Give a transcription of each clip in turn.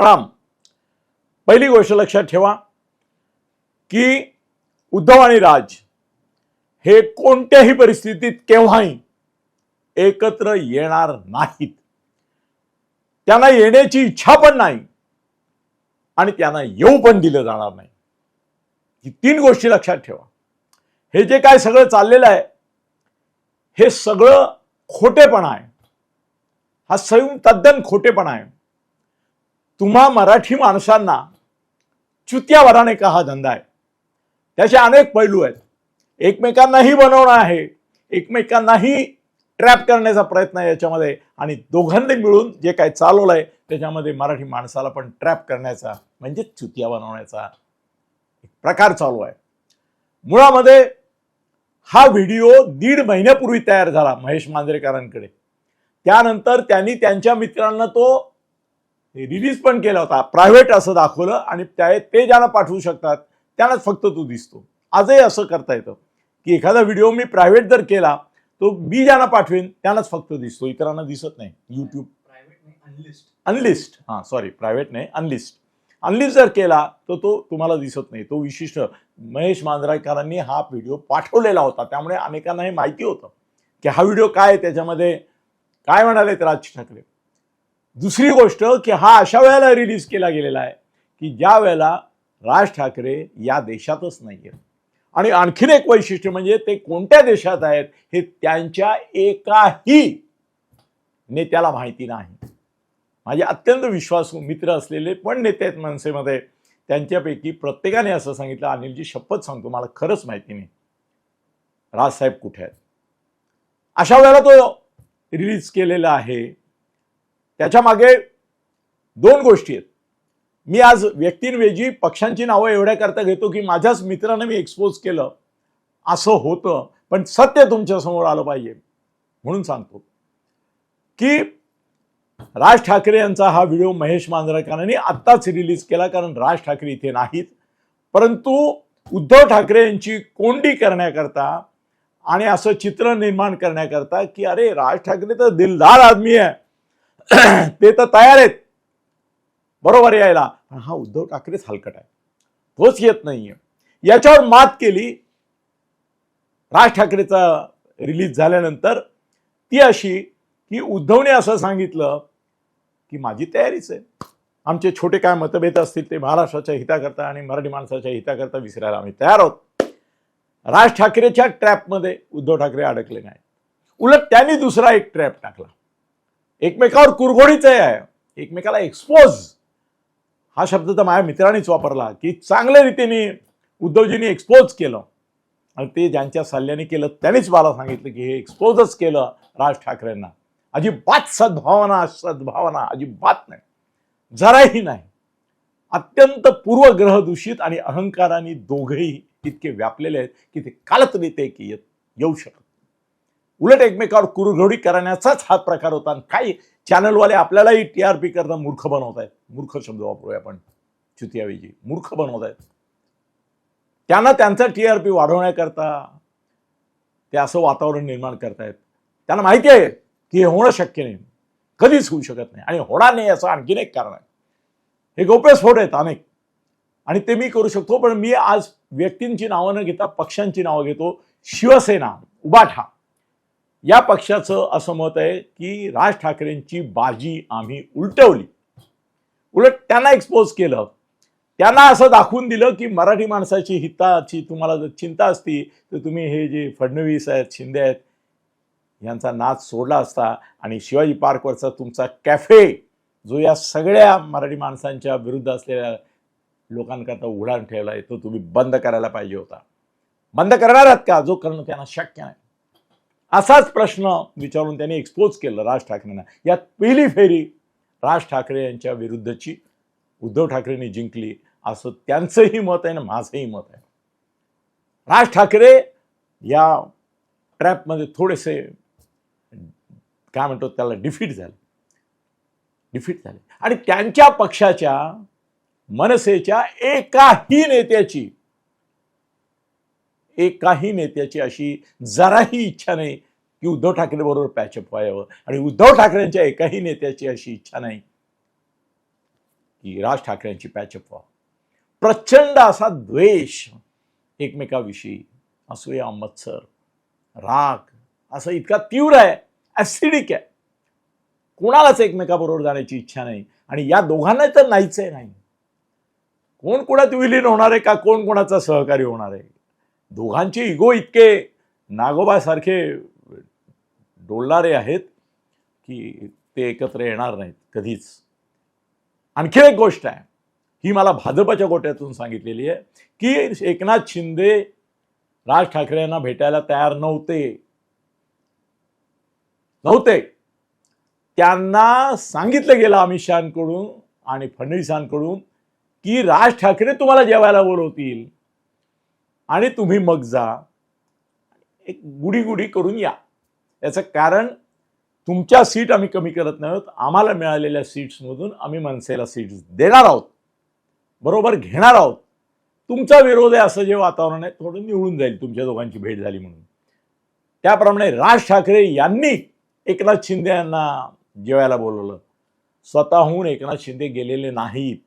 प्रणाम. पहिली गोष्ट लक्षात ठेवा की उद्धव आणि राज हे कोणत्याही परिस्थितीत केव्हाही एकत्र येणार नाहीत. त्यांना येण्याची इच्छा पण नाही आणि त्यांना येऊ पण दिलं जाणार नाही. ही तीन गोष्टी लक्षात ठेवा. हे जे काय सगळं चाललेलं आहे हे सगळं खोटेपणा आहे. हा सैम तद्दन खोटेपणा आहे. तुम्हा मराठी माणसांना चुत्यावराने का हा धंदा आहे? त्याचे अनेक पैलू आहेत. एकमेकांनाही बनवणं आहे. एकमेकांनाही ट्रॅप करण्याचा प्रयत्न आहे याच्यामध्ये. आणि दोघांनी मिळून जे काय चालवलं आहे त्याच्यामध्ये मराठी माणसाला पण ट्रॅप करण्याचा म्हणजे चुतिया बनवण्याचा एक प्रकार चालू आहे. मुळामध्ये हा व्हिडिओ दीड महिन्यापूर्वी तयार झाला महेश मांजरेकरांकडे. त्यानंतर त्यांनी त्यांच्या मित्रांना तो रिलीज पण केला होता. प्रायव्हेट असं दाखवलं आणि त्या ते ज्यांना पाठवू शकतात त्यांनाच फक्त तो दिसतो. आजही असं करता येतं की एखादा व्हिडिओ मी प्रायव्हेट जर केला तो मी ज्यांना पाठवेन त्यांनाच फक्त दिसतो. इतरांना दिसत नाही. यूट्यूब प्रायव्हेट नाही अनलिस्ट अनलिस्ट हां सॉरी प्रायव्हेट नाही अनलिस्ट अनलिस्ट जर केला तर तो तुम्हाला दिसत नाही. तो विशिष्ट महेश मांजराकरांनी हा व्हिडिओ पाठवलेला होता. त्यामुळे अनेकांना हे माहिती होतं की हा व्हिडिओ काय त्याच्यामध्ये काय म्हणालेत राज ठाकरे? दुसरी गोष्ट की हा अशा वेळेला रिलीज केला गेलेला आहे की ज्या वेळेला राज ठाकरे या देशातच नाही आहेत आणि आणखीन एक वैशिष्ट्य म्हणजे ते कोणत्या देशात आहेत हे त्यांच्या एकाही नेत्याला माहिती नाही. माझे अत्यंत विश्वासू मित्र असलेले पण नेते आहेत मनसेमध्ये. त्यांच्यापैकी प्रत्येकाने असं सांगितलं अनिलजी शपथ सांगतो मला खरंच माहिती नाही. राजसाहेब कुठे आहेत? अशा वेळेला तो रिलीज केलेला आहे. त्याच्यामागे दोन गोष्टी आहेत. मी आज व्यक्तींवेजी पक्षांची नावं एवढ्या करता घेतो की माझ्याच मित्रानं मी एक्सपोज केलं. असं होतं पण सत्य तुमच्यासमोर आलं पाहिजे. म्हणून सांगतो. की राज ठाकरे यांचा हा व्हिडिओ महेश मांजरेकरांनी आत्ताच रिलीज केला कारण राज ठाकरे इथे नाहीत. परंतु उद्धव ठाकरे यांची कोंडी करण्याकरता आणि असं चित्र निर्माण करण्याकरता की अरे राज ठाकरे तर दिलदार आदमी आहे. ते तर तयार आहेत. बरोबर यायला. पण हा उद्धव ठाकरेच हलकट आहे. तोच येत नाहीये. याच्यावर मात केली. राज ठाकरेचा रिलीज झाल्यानंतर ती अशी की उद्धवने असं सांगितलं की माझी तयारीच आहे. आमचे छोटे काय मतभेद असतील ते महाराष्ट्राच्या हिताकरता आणि मराठी माणसाच्या हिताकरता विसरायला आम्ही तयार आहोत. राज ठाकरेच्या ट्रॅपमध्ये उद्धव ठाकरे अडकले नाही उलट त्यांनी दुसरा एक ट्रॅप टाकला. एकमेकावर कुरघोडीच आहे. एकमेकाला एक्सपोज हा शब्द तर माझ्या मित्रांनीच वापरला की चांगल्या रीतीने उद्धवजींनी एक्सपोज केलं. आणि ते ज्यांच्या सल्ल्याने केलं त्यांनीच मला सांगितलं की हे एक्सपोजच केलं राज ठाकरेंना. अजिबात सद्भावना सद्भावना अजिबात नाही. जराही नाही. अत्यंत पूर्वग्रह दूषित आणि अहंकाराने दोघेही इतके व्यापलेले आहेत की ते कालच नेते की येत येऊ शकत उलट एकमेकावर कुरघोडी करण्याचाच हा प्रकार होता. आणि काही चॅनलवाले आपल्यालाही टी आर पी करणं मूर्ख बनवत आहेत. मूर्ख शब्द वापरूया आपण चुतियावेजी. मूर्ख बनवत आहेत. त्यांना त्यांचा टी आर पी वाढवण्याकरता ते असं वातावरण निर्माण करतायत. त्यांना माहिती आहे की हे होणं शक्य नाही. कधीच होऊ शकत नाही. आणि होणार नाही याचं आणखीन एक कारण आहे. हे गोप्यस्फोट आहेत अनेक. आणि ते मी करू शकतो पण मी आज व्यक्तींची नावं न घेता पक्षांची नावं घेतो. शिवसेना उबाठा. या पक्षाचं असं मत आहे की राज ठाकरेंची बाजी आम्ही उलटवली. उलट त्यांना एक्सपोज केलं. त्यांना असं दाखवून दिलं की मराठी माणसाची हिताची तुम्हाला जर चिंता असती तर तुम्ही हे जे फडणवीस आहेत शिंदे आहेत यांचा नाच सोडला असता आणि शिवाजी पार्कवरचा तुमचा कॅफे जो या सगळ्या मराठी माणसांच्या विरुद्ध असलेल्या लोकांकरता उघडा ठेवला आहे तो तुम्ही बंद करायला पाहिजे होता. बंद करणार आहात का? जो करणं त्यांना शक्य नाही. असाच प्रश्न विचारून त्यांनी एक्सपोज केलं राज ठाकरेंना. यात पहिली फेरी राज ठाकरे यांच्या विरुद्धची. उद्धव ठाकरेंनी जिंकली. असं त्यांचंही मत आहे ना माझंही मत आहे. राज ठाकरे या ट्रॅपमध्ये थोडेसे काय म्हणतो त्याला डिफीट झाले. डिफीट झाले. आणि त्यांच्या पक्षाच्या मनसेच्या एकाही नेत्याची एकाही नेत्याची अशी जराही इच्छा नाही की उद्धव ठाकरे बरोबर पॅचअप व्हावं. आणि उद्धव ठाकरेंच्या एकाही नेत्याची अशी इच्छा नाही की राज ठाकरेंची पॅचअप व्हा प्रचंड असा द्वेष एकमेकाविषयी. असूया मत्सर राग असं इतका तीव्र आहे ॲसिडिक आहे. कोणालाच एकमेकाबरोबर जाण्याची इच्छा नाही. आणि या दोघांना तर नाहीच आहे नाही. कोण कोणात विलीन होणार आहे का? कोण कोणाचा सहकारी होणार आहे? दोघांचे इगो इतके नागोबासारखे डोलणारे आहेत की ते एकत्र येणार नाहीत कधीच. आणखी एक गोष्ट आहे. ही मला भाजपच्या गोट्यातून सांगितलेली आहे की एकनाथ शिंदे राज ठाकरे यांना भेटायला तयार नव्हते. नव्हते. त्यांना सांगितलं गेलं अमित शहाकडून आणि फडणवीसांकडून की राज ठाकरे तुम्हाला जेवायला बोलवतील. आणि तुम्ही मग जा. एक गुढी गुढी करून या. याचं कारण तुमच्या सीट आम्ही कमी करत नाही आहोत. आम्हाला मिळालेल्या सीट्समधून आम्ही मनसेला सीट्स देणार आहोत. बरोबर घेणार आहोत. तुमचा विरोध आहे असं जे वातावरण आहे थोडं निवळून जाईल तुमच्या दोघांची भेट झाली म्हणून. त्याप्रमाणे राज ठाकरे यांनी एकनाथ शिंदे यांना जेवायला बोलवलं. स्वतःहून एकनाथ शिंदे गेलेले नाहीत.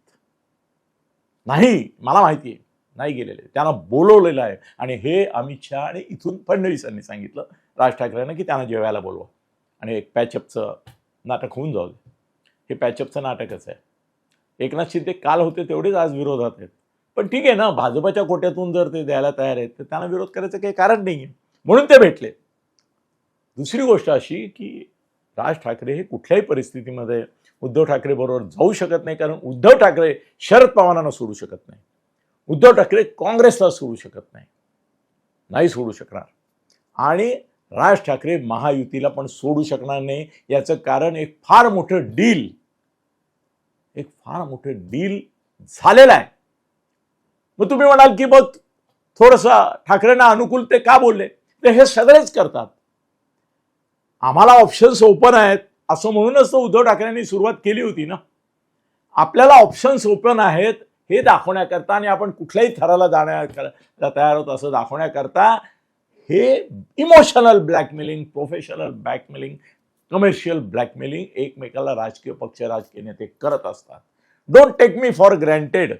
नाही मला माहिती आहे. नाही गेलेले. त्यांना बोलवलेलं आहे. आणि हे अमित शहा आणि इथून फडणवीसांनी सांगितलं राज ठाकरेंना की त्यांना जेवायला बोलवा. आणि एक पॅचअपचं नाटक होऊन जाऊ दे. हे पॅचअपचं नाटकच आहे. एकनाथ शिंदे काल होते तेवढेच आज विरोधात आहेत. पण ठीक आहे ना भाजपच्या कोट्यातून जर ते द्यायला तयार आहेत तर त्यांना विरोध करायचं काही कारण नाही आहे म्हणून ते भेटले. दुसरी गोष्ट अशी की राज ठाकरे हे कुठल्याही परिस्थितीमध्ये उद्धव ठाकरे बरोबर जाऊ शकत नाही कारण उद्धव ठाकरे शरद पवारांना सोडू शकत नाही. उद्धव ठाकरे काँग्रेसला सोडू शकत नाही. नाही सोडू शकणार. आणि राज ठाकरे महायुतीला पण सोडू शकणार नाही. याचं कारण एक फार मोठं डील एक फार मोठं डील झालेलं आहे. मग तुम्ही म्हणाल की मग थोडंसं ठाकरेंना अनुकूल ते का बोलले? ते हे सगळेच करतात. आम्हाला ऑप्शन्स ओपन आहेत. असं म्हणूनच तर उद्धव ठाकरेंनी सुरुवात केली होती ना. आपल्याला ऑप्शन्स ओपन आहेत. हे दाखवण्याकरता आणि आपण कुठल्याही थराला जाण्याकरता तयार होत असं दाखवण्याकरता हे emotional blackmailing professional blackmailing commercial blackmailing एकमेकाला राजकीय पक्ष राजकीय नेते करत असतात. Don't take me for granted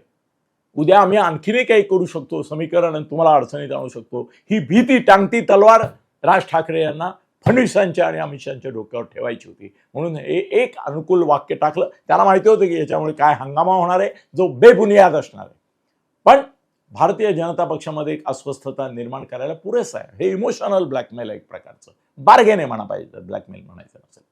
उद्या आम्ही आणखीनही काही करू शकतो समीकरण आणि तुम्हाला अडचणीत आणू शकतो. ही भीती टांगती तलवार राज ठाकरे यांना फडणवीसांच्या आणि अमित शहाच्या डोक्यावर ठेवायची होती. म्हणून हे एक अनुकूल वाक्य टाकलं. त्याला माहिती होतं की याच्यामुळे काय हंगामा होणार आहे जो बेबुनियाद असणार आहे. पण भारतीय जनता पक्षामध्ये एक अस्वस्थता निर्माण करायला पुरेसं आहे. हे इमोशनल ब्लॅकमेल आहे एक प्रकारचं. बार्गेने म्हणा पाहिजे ब्लॅकमेल म्हणायचं असेल.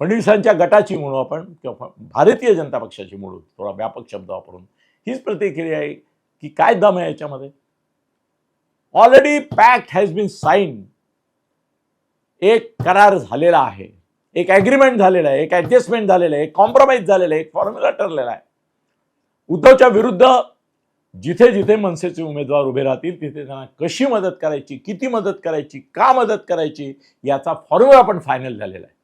फडणवीसांच्या गटाची म्हणू आपण किंवा भारतीय जनता पक्षाची म्हणू थोडा व्यापक शब्द वापरून. हीच प्रतिक्रिया आहे की काय दम आहे याच्यामध्ये? Already pact has been sign एक करार झालेला आहे. एक ॲग्रीमेंट झालेला आहे एक ॲडजस्टमेंट झालेलं आहे एक कॉम्प्रोमाइज झालेलं आहे एक फॉर्म्युला ठरलेला आहे. उद्धवच्या विरुद्ध जिथे जिथे मनसेचे उमेदवार उभे राहतील तिथे त्यांना कशी मदत करायची किती मदत करायची का मदत करायची याचा फॉर्म्युला पण फायनल झालेला आहे.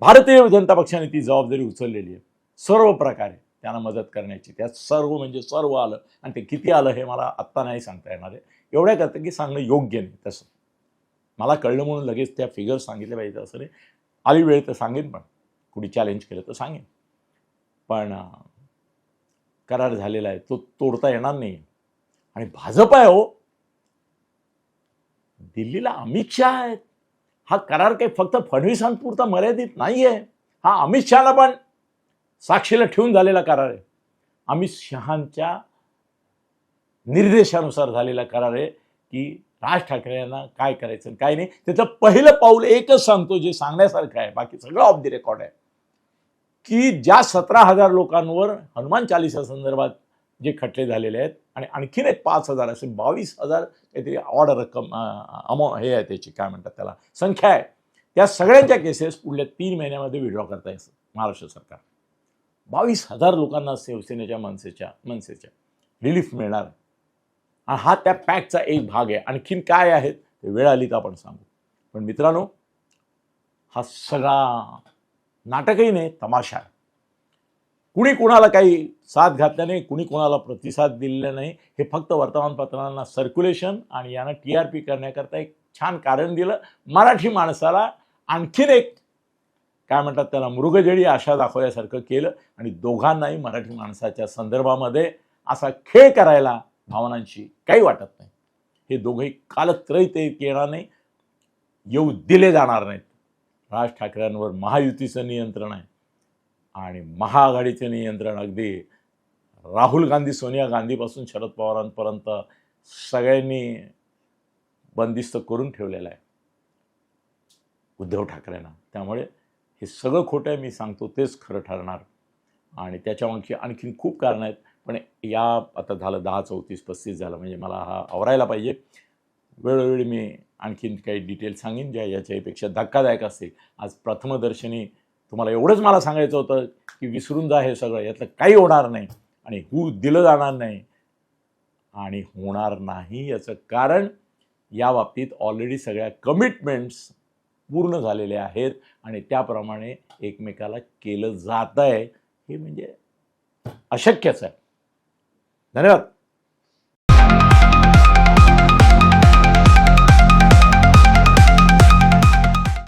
भारतीय जनता पक्षाने ती जबाबदारी उचललेली आहे. सर्व प्रकारे त्यांना मदत करण्याची. त्यात सर्व म्हणजे सर्व आलं. आणि ते किती आलं हे मला आत्ता नाही सांगता येणार आहे. एवढ्या करतं की सांगणं योग्य नाही तसं. मला कळलं म्हणून लगेच त्या फिगर्स सांगितले पाहिजे असं रे आली वेळ तर सांगेन पण. कुणी चॅलेंज केलं तर सांगेन. पण करार झालेला आहे. तो तोडता येणार नाही. आणि भाजप आहे हो. दिल्लीला अमित शहा आहेत. हा करार काही फक्त फडणवीसांपुरता मर्यादित नाही आहे हा अमित शहाला पण साक्षीला ठेवून झालेला करार आहे. अमित शहांच्या निर्देशानुसार झालेला करार आहे की राज ठाकरे यांना काय करायचं काय नाही त्याचं पहिलं पाऊल एकच सांगतो जे सांगण्यासारखं आहे. बाकी सगळं ऑफ द रेकॉर्ड आहे. की ज्या सतरा हजार लोकांवर हनुमान चालिसा संदर्भात जे खटले झालेले आहेत आणि आणखीन एक पाच हजार असे बावीस हजार काहीतरी ऑड रक्कम अमाऊ हे आहे त्याची काय म्हणतात त्याला संख्या आहे. त्या सगळ्यांच्या केसेस पुढल्या तीन महिन्यामध्ये विड्रॉ करता येतं महाराष्ट्र सरकार. बावीस हजार लोकांना शिवसेनेच्या मनसेच्या मनसेच्या रिलीफ मिळणार हा त्या पॅकचा एक भाग आहे. आणखीन काय आहेत ते वेळ आली तर आपण सांगू. पण मित्रांनो हा सगळा नाटकही नाही तमाशा आहे. कुणी कुणाला काही साथ घातल्या नाही कुणी कुणाला प्रतिसाद दिलेला नाही हे फक्त वर्तमानपत्रांना सर्क्युलेशन आणि यांना टी आर पी करण्याकरता एक छान कारण दिलं. मराठी माणसाला आणखीन एक काय म्हणतात त्याला मृगजळी आशा दाखवल्यासारखं केलं आणि दोघांनाही मराठी माणसाच्या संदर्भामध्ये असा खेळ करायला भावनांशी काही वाटत नाही. हे दोघंही कालत्रयित येणार नाही येऊ दिले जाणार नाहीत. राज ठाकरेंवर महायुतीचं नियंत्रण आहे आणि महाआघाडीचं नियंत्रण अगदी राहुल गांधी सोनिया गांधीपासून शरद पवारांपर्यंत सगळ्यांनी बंदिस्त करून ठेवलेलं आहे उद्धव ठाकरेंना. त्यामुळे हे सगळं खोटं आहे मी सांगतो तेच खरं ठरणार. आणि त्याच्यामागची आणखीन खूप कारणं आहेत. पण या आता झालं दहा चौतीस पस्तीस झालं म्हणजे मला हा आवरायला पाहिजे. वेळोवेळी मी आणखीन काही डिटेल सांगेन ज्या याच्यापेक्षा धक्कादायक असतील आज प्रथमदर्शनी तुम्हाला एवढंच मला सांगायचं होतं की विसरून जा हे सगळं यातलं काही होणार नाही. आणि हू दिलं जाणार नाही. आणि होणार नाही याचं कारण या बाबतीत ऑलरेडी सगळ्या कमिटमेंट्स पूर्ण झालेले आहेत आणि त्याप्रमाणे एकमेकाला केलं जात आहे हे म्हणजे अशक्यच आहे. धन्यवाद